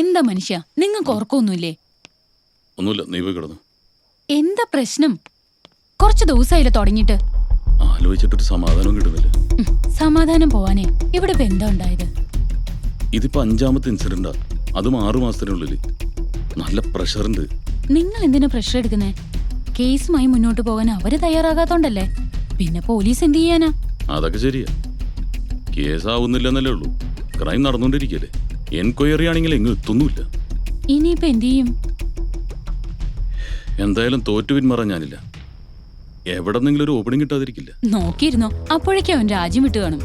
എന്താ മനുഷ്യ? നിങ്ങൾക്ക് ഉറക്കമൊന്നുമില്ലേ? ഒന്നുമില്ല നീ പോയി കിടന്നു. എന്താ പ്രശ്നം? കുറച്ച് ദിവസമായില്ല തുടങ്ങിയിട്ട്. ആലോചിച്ചിട്ടൊരു സമാധാനം കിട്ടുന്നില്ല. സമാധാനം പോവാനേ. ഇവിടെ ഇപ്പൊ എന്താ ഉണ്ടായത്? ഇതിപ്പോ അഞ്ചാമത്തെ ഇൻസിഡന്റാ. അതും ആറു മാസത്തിനുള്ളിൽ നല്ല പ്രഷറുണ്ട്. നിങ്ങൾ എന്തിനാ പ്രഷർ എടുക്കുന്നേ? കേസുമായി മുന്നോട്ട് പോകാൻ അവർ തയ്യാറാകാത്തോണ്ടല്ലേ? പിന്നെ പോലീസ് എന്ത് ചെയ്യാനാ? അതൊക്കെ ശരിയാ. കേസ് കേസാവുന്നില്ലെന്നല്ലേ ഉള്ളൂ. ക്രൈം നടന്നുകൊണ്ടിരിക്കല്ലേ എൻക്വയറി ആണെങ്കിൽ എങ്ങും എത്തുന്നുമില്ല ഇനിയിപ്പൊ എന്ത് ചെയ്യും? എന്തായാലും തോറ്റു പിന്മാറാൻ ഞാനില്ല. എവിടെന്നെങ്കിലും ഒരു ഓപ്പണിംഗ് കിട്ടാതിരിക്കില്ല. നോക്കിയിരുന്നോ? അപ്പോഴേക്കും അവൻ രാജ്യം വിട്ടു കാണും.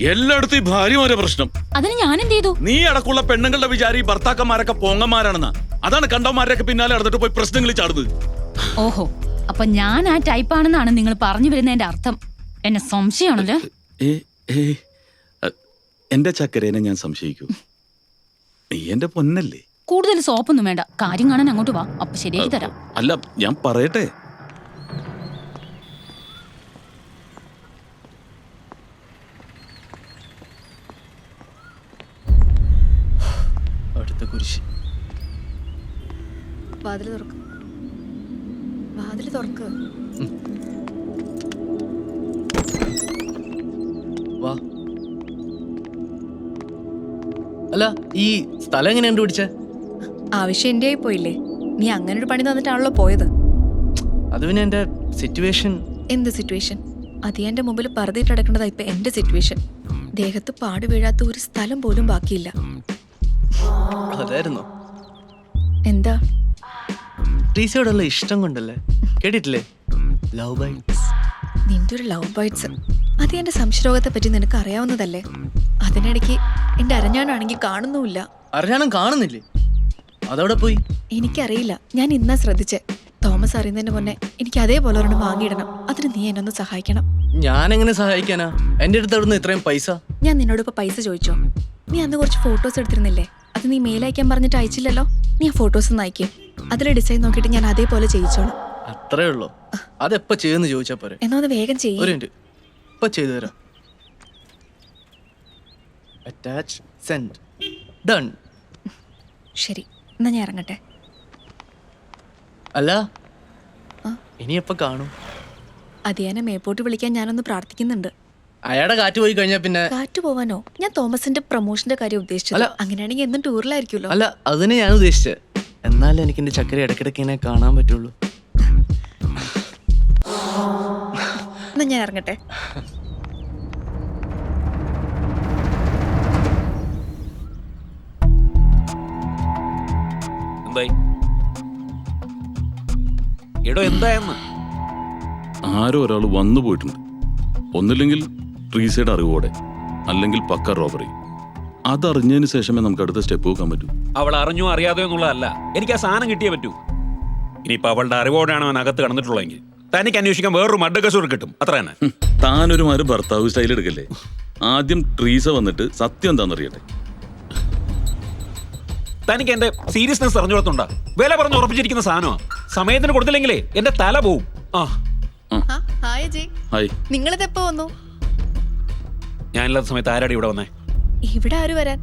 എല്ലായിടത്തും ഈ ഭാര്യമാരെ പ്രശ്നം. അതിന് ഞാൻ എന്ത് ചെയ്തു? നീ അടക്കമുള്ള പെണ്ണുങ്ങളുടെ വിചാരി ഭർത്താക്കന്മാരൊക്കെ പോങ്ങന്മാരാണെന്നാ. അതാണ് കണ്ടവന്മാരൊക്കെ പിന്നാലെ നടന്നിട്ട് പോയി പ്രശ്നങ്ങൾ ചാടുന്നത്. ഓഹോ അപ്പൊ ഞാൻ ആ ടൈപ്പാണെന്നാണ് നിങ്ങൾ പറഞ്ഞു വരുന്നതിന്റെ അർത്ഥം. എന്നെ സംശയമാണല്ലോ. ഏ ഏ. എന്റെ ചക്കരേനെ ഞാൻ സംശയിക്കൂ. നീ എന്റെ പൊന്നല്ലേ? കൂടുതൽ സോപ്പൊന്നും വേണ്ട. കാര്യം കാണാൻ അങ്ങോട്ട് വാ. അപ്പൊ ശരിയായി തരാം. അല്ല ഞാൻ പറയട്ടെ? അടുത്ത കുരിശ്. തുറക്ക്. വാതിൽ തുറക്ക്. വാ. അല്ല ഈ സ്ഥലം എങ്ങനെ കണ്ടുപിടിച്ച? ആവശ്യം എന്റെ ആയി പോയില്ലേ? നീ അങ്ങനെ ഒരു പണി തന്നിട്ടാണല്ലോ പോയത്. അത് പിന്നെ എന്റെ സിറ്റുവേഷൻ എന്ത് സിറ്റുവേഷൻ അത് എന്റെ മുമ്പിൽ പറഞ്ഞിട്ട് കിടക്കേണ്ടതാ ഇപ്പൊ എന്റെ സിറ്റുവേഷൻ ദേഹത്ത് പാട് വീഴാത്ത ഒരു സ്ഥലം പോലും ബാക്കിയില്ല. അതായിരുന്നു. എന്താ? ട്രീസയോടുള്ള ഇഷ്ടം കൊണ്ടല്ലേ? കേട്ടിട്ടില്ലേ? ലവ് ബൈറ്റ്സ് നിന്റെ ഒരു ലവ് ബൈറ്റ്സ് അത് എന്റെ സംശയരോഗത്തെ പറ്റി നിനക്ക് അറിയാവുന്നതല്ലേ? അതിനിടയ്ക്ക് എന്റെ അരഞ്ഞാണാണെങ്കിൽ കാണുന്നുമില്ല. അറിയാനും കാണുന്നില്ലേ? അതവിടെ പോയി? എനിക്കറിയില്ല. ഞാൻ ഇന്നാ ശ്രദ്ധിച്ചേ. തോമസ് അറിയുന്നതിന് മുന്നേ എനിക്ക് അതേപോലെ ഒരെണ്ണം വാങ്ങിയിടണം. അതിന് നീ എന്നെ ഒന്ന് സഹായിക്കണം. ഞാൻ എങ്ങനെ സഹായിക്കാനാ? എന്റെ അടുത്ത് അവിടുന്ന് ഇത്രയും പൈസ? ഞാൻ നിന്നോട് ഇപ്പൊ പൈസ ചോദിച്ചോ? നീ അന്ന് കുറച്ച് ഫോട്ടോസ് എടുത്തിരുന്നില്ലേ? അത് നീ മെയിൽ അയക്കാൻ പറഞ്ഞിട്ട് അയച്ചില്ലല്ലോ? നീ ആ ഫോട്ടോസ് ഒന്ന് അയക്കേ. അതിലെ ഡിസൈൻ നോക്കിയിട്ട് ഞാൻ അതേപോലെ ചെയ്യിച്ചോളാം. അത്രേ ഉള്ളൂ. അതെപ്പോ ചെയ്യുന്നു ചോദിച്ചാ പോരെ? എന്നാ ഒന്ന് വേഗം ചെയ്യും. ഇപ്പൊ ചെയ്തു തരാം. അറ്റാച്ച് സെൻഡ് ഡൺ ശരി എന്നാ ഞാൻ ഇറങ്ങട്ടെ. അല്ല? ഇനി എപ്പോ കാണും. അതിയാനെ മേപ്പോട്ട് വിളിക്കാൻ ഞാനൊന്ന് പ്രാർത്ഥിക്കുന്നുണ്ട്. അയാളുടെ കാറ്റ് പോയി കഴിഞ്ഞാ പിന്നെ കാറ്റ് പോവാനോ? ഞാൻ തോമസിന്റെ പ്രൊമോഷന്റെ കാര്യം ഉദ്ദേശിച്ചത്. അല്ല. അങ്ങനെയാണെങ്കിൽ എന്നും ടൂറിലായിരിക്കുമല്ലോ അല്ല അതിനെ ഞാൻ ഉദ്ദേശിച്ചത്. എന്നാലും എനിക്ക് എന്റെ ചക്കര ഇടയ്ക്കിടയ്ക്ക് ഇങ്ങനെ കാണാൻ പറ്റുള്ളൂ. ഞാൻ ഇറങ്ങട്ടെ. എന്തായി? എടോ എന്തായെന്ന്? ആരോ ഒരാൾ വന്നു പോയിട്ടുണ്ട്. ഒന്നില്ലെങ്കിൽ ട്രീസയുടെ അറിവോടെ അല്ലെങ്കിൽ പക്ക റോബറി. അതറിഞ്ഞതിന് ശേഷമേ നമുക്ക് അടുത്ത സ്റ്റെപ്പ് പോകാൻ പറ്റൂ. അവൾ അറിഞ്ഞോ അറിയാതോ എന്നുള്ളതല്ല. എനിക്ക് ആ സാധനം കിട്ടിയേ പറ്റൂ. ഇനിയിപ്പോ അവളുടെ അറിവോടെയാണ് അവൻ അകത്ത് കടന്നിട്ടുള്ളതെങ്കിൽ. തനിക്ക് അന്വേഷിക്കാൻ വേറൊരു മഡ്ഡകസൂർ കിട്ടും. അത്ര തന്നെ താനൊരു മാതിരി ഭർത്താവ് സ്റ്റൈൽ എടുക്കല്ലേ? ആദ്യം ട്രീസ വന്നിട്ട് സത്യം എന്താണെന്നറിയട്ടെ തനിക്ക് എന്റെ സീരിയസ്നെസ് അറിഞ്ഞോളത്തുണ്ടാ വില പറഞ്ഞ് ഉറപ്പിച്ചിരിക്കുന്ന സാധനമാ. സമയത്തിന് കൊടുത്തില്ലെങ്കിലേ എന്റെ തല പോവും. ആ. Hi Ajay hi. നിങ്ങളിത് എപ്പോ വന്നു? ഞാനില്ലാത്ത സമയത്ത് ആരാടി ഇവിടെ വന്നേ? ഇവിടെ ആര് വരാൻ?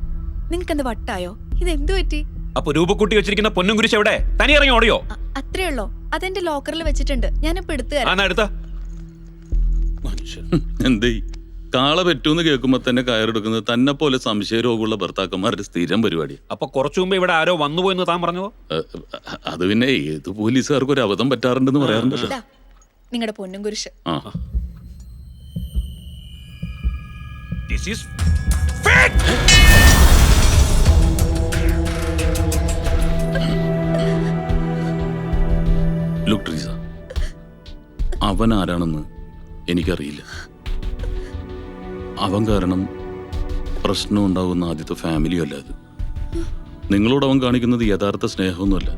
നിങ്ങൾക്ക് എന്ത് വട്ടായോ? ഇത് എന്തു പറ്റി? അപ്പൊ രൂപക്കൂട്ടി വെച്ചിരിക്കുന്ന പൊന്നും കുരിശ് എവിടെ? തനി ഇറങ്ങി ഓടിയോ? അത്രേ ഉള്ളോ? അതെന്റെ ലോക്കറിൽ വെച്ചിട്ടുണ്ട്. ഞാനിപ്പോ എടുത്തു തരാം. മനുഷ്യൻ. എന്തേ കാള പറ്റൂന്ന് കേൾക്കുമ്പോ തന്നെ കയറെടുക്കുന്നത് തന്നെ പോലെ സംശയ രോഗമുള്ള ഭർത്താക്കന്മാരുടെ സ്ഥിരം പരിപാടി അപ്പൊ കുറച്ചു മുമ്പ് ഇവിടെ ആരോ വന്നു പോയെന്ന് താൻ പറഞ്ഞോ? അത് പിന്നെ ഏത് പോലീസുകാർക്ക് ഒരു അബദ്ധം പറ്റാറുണ്ടെന്ന് പറയാറുണ്ടല്ലോ നിങ്ങളുടെ പൊന്നും കുരിശ്. ആ. ദിസ് ഈസ് അവൻ ആരാണെന്ന് എനിക്കറിയില്ല. അവൻ കാരണം പ്രശ്നം ഉണ്ടാകുന്ന ആദ്യത്തെ ഫാമിലിയും അല്ല അത്. നിങ്ങളോട് അവൻ കാണിക്കുന്നത് യഥാർത്ഥ സ്നേഹമൊന്നുമല്ല.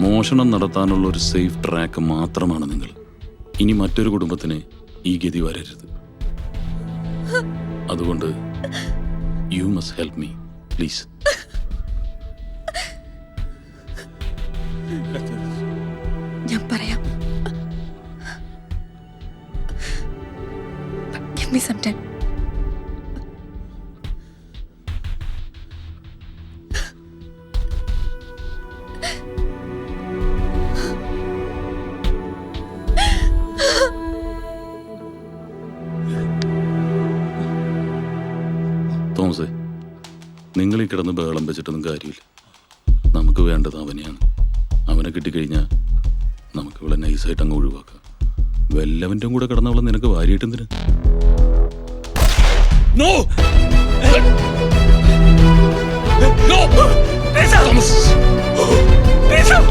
മോഷണം നടത്താനുള്ള ഒരു സേഫ് ട്രാക്ക് മാത്രമാണ് നിങ്ങൾ. ഇനി മറ്റൊരു കുടുംബത്തിന് ഈ ഗതി വരരുത്. അതുകൊണ്ട് you must help me please Me some time. കിടന്ന് ബഹളം വെച്ചിട്ടൊന്നും കാര്യമില്ല. നമുക്ക് വേണ്ടത് അവനെയാണ്. അവനെ കിട്ടിക്കഴിഞ്ഞാൽ നമുക്ക് ഇവിടെ നൈസായിട്ട് അങ്ങ് ഒഴിവാക്കാം. വല്ലവന്റെയും കൂടെ കിടന്നവളെ നിനക്ക് വാരിയിട്ടെന്തിന് നോ നോ തോമസ് சார்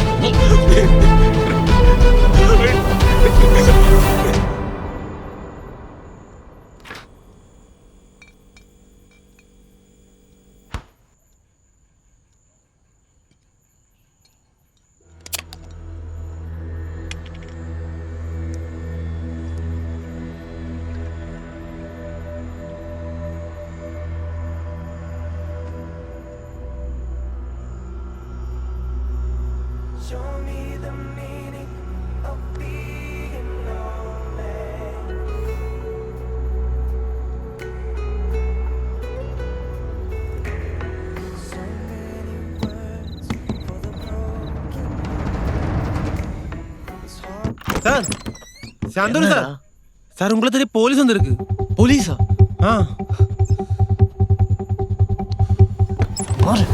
சாந்தோரு சார் சார் உங்களை தெரிய போலீஸ் வந்திருக்கு போலீஸா ஆ மாறு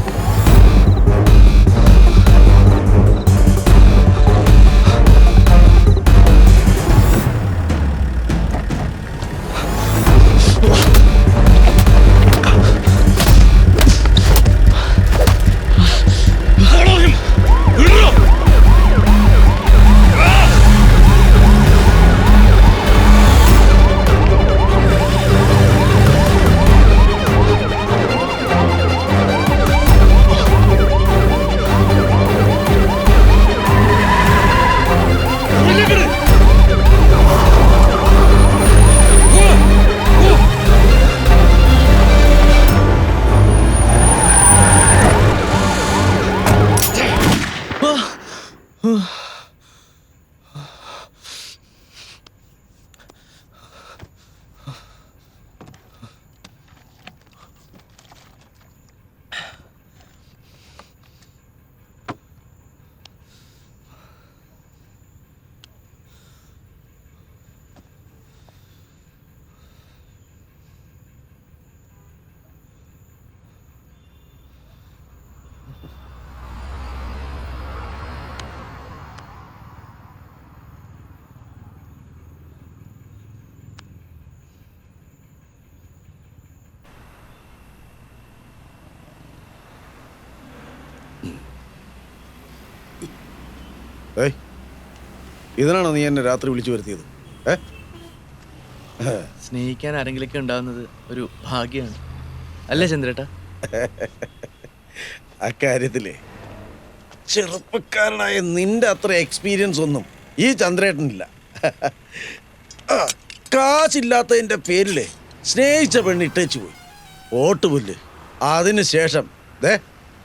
ഇതിനാണോ നീ എന്നെ രാത്രി വിളിച്ചു വരുത്തിയത്? ഏ? സ്നേഹിക്കാൻ ആരെങ്കിലൊക്കെ ഉണ്ടാവുന്നത് ഒരു ഭാഗ്യമാണ്. അല്ലേ ചന്ദ്രേട്ട? അക്കാര്യത്തിലേ ചെറുപ്പക്കാരനായ നിന്റെ അത്ര എക്സ്പീരിയൻസ് ഒന്നും ഈ ചന്ദ്രേട്ടനില്ല. കാശില്ലാത്തതിന്റെ പേരിലേ സ്നേഹിച്ച പെണ്ണ് ഇട്ടേച്ചു പോയി. ഓട്ടുപുല്ല് അതിന് ശേഷം ദേ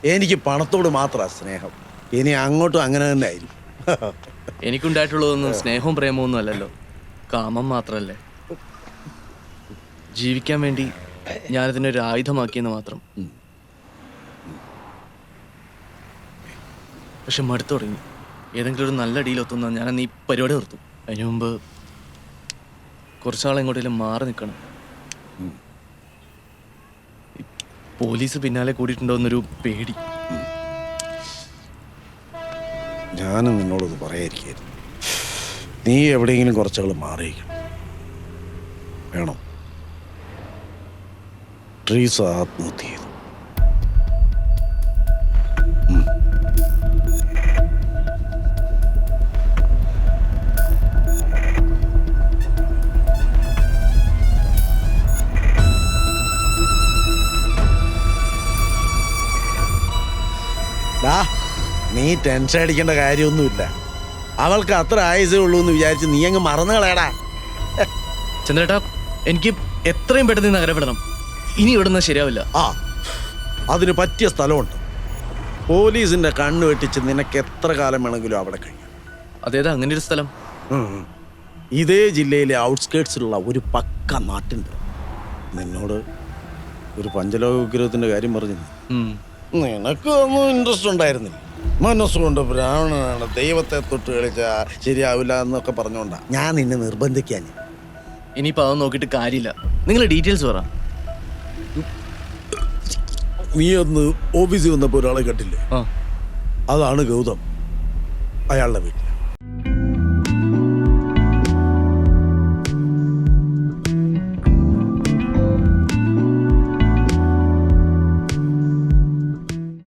എനിക്ക് പണത്തോട് മാത്രമാണ് സ്നേഹം. ഇനി അങ്ങോട്ടും അങ്ങനെ തന്നെ ആയിരിക്കും. എനിക്കുണ്ടായിട്ടുള്ളതൊന്നും സ്നേഹവും പ്രേമവും ഒന്നും അല്ലല്ലോ. കാമം മാത്രല്ലേ. ജീവിക്കാൻ വേണ്ടി ഞാനിതിനെ ഒരു ആയുധമാക്കിയെന്ന് മാത്രം. പക്ഷെ മടുത്തു തുടങ്ങി. ഏതെങ്കിലും ഒരു നല്ല ഡീൽ ഒത്തുന്ന ഞാൻ അന്ന് ഈ പരിപാടി നിർത്തും. അതിനു മുമ്പ് കുറച്ചാൾ എങ്ങോട്ടേലും മാറി നിൽക്കണം. പോലീസ് പിന്നാലെ കൂടിയിട്ടുണ്ടോ എന്നൊരു പേടി. ഞാനും നിന്നോടത് പറയാതിരിക്കായിരുന്നു നീ എവിടെയെങ്കിലും കുറച്ചുകൾ മാറിയിരിക്കണം. വേണം. ട്രീസ ആത്മഹത്യ ചെയ്തു. നീ ടെൻഷൻ അടിക്കേണ്ട കാര്യമൊന്നുമില്ല. അവൾക്ക് അത്ര ആയുസേ ഉള്ളൂ എന്ന് വിചാരിച്ച് നീ അങ്ങ് മറന്നു കളയടാ. ചന്ദ്രേട്ടാ എനിക്ക് എത്രയും പെട്ടെന്ന് നഗരപ്പെടണം ഇനി ഇവിടുന്ന് ശരിയാവില്ല. ആ അതിന് പറ്റിയ സ്ഥലമുണ്ട്. പോലീസിന്റെ കണ്ണു വെട്ടിച്ച് നിനക്ക് എത്ര കാലം വേണമെങ്കിലും അവിടെ കഴിയും അതേതാ അങ്ങനെ ഒരു സ്ഥലം? ഉം. ഇതേ ജില്ലയിലെ ഔട്ട്സ്കേർട്സിലുള്ള ഒരു പക്ക നാട്ടുണ്ട്. നിന്നോട് ഒരു പഞ്ചലോക വിഗ്രഹത്തിന്റെ കാര്യം പറഞ്ഞു ഉം. നിനക്ക് ഒന്നും ഇൻട്രസ്റ്റ് ഉണ്ടായിരുന്നില്ല. മനസ്സുകൊണ്ട് ബ്രാഹ്മണനാണ് ദൈവത്തെ തൊട്ട് കളിച്ച ശരിയാവില്ല എന്നൊക്കെ പറഞ്ഞോണ്ടാ. ഞാൻ നിന്നെ നിർബന്ധിക്കാൻ ഇനിയിപ്പോ അത് നോക്കിയിട്ട് കാര്യമില്ല. നിങ്ങൾ ഡീറ്റെയിൽസ് പറ. നീ ഒന്ന് ഓഫീസിൽ വന്നപ്പോൾ ഒരാളെ കണ്ടില്ലേ? അതാണ് ഗൗതം. അയാളുടെ വീട്ടിൽ.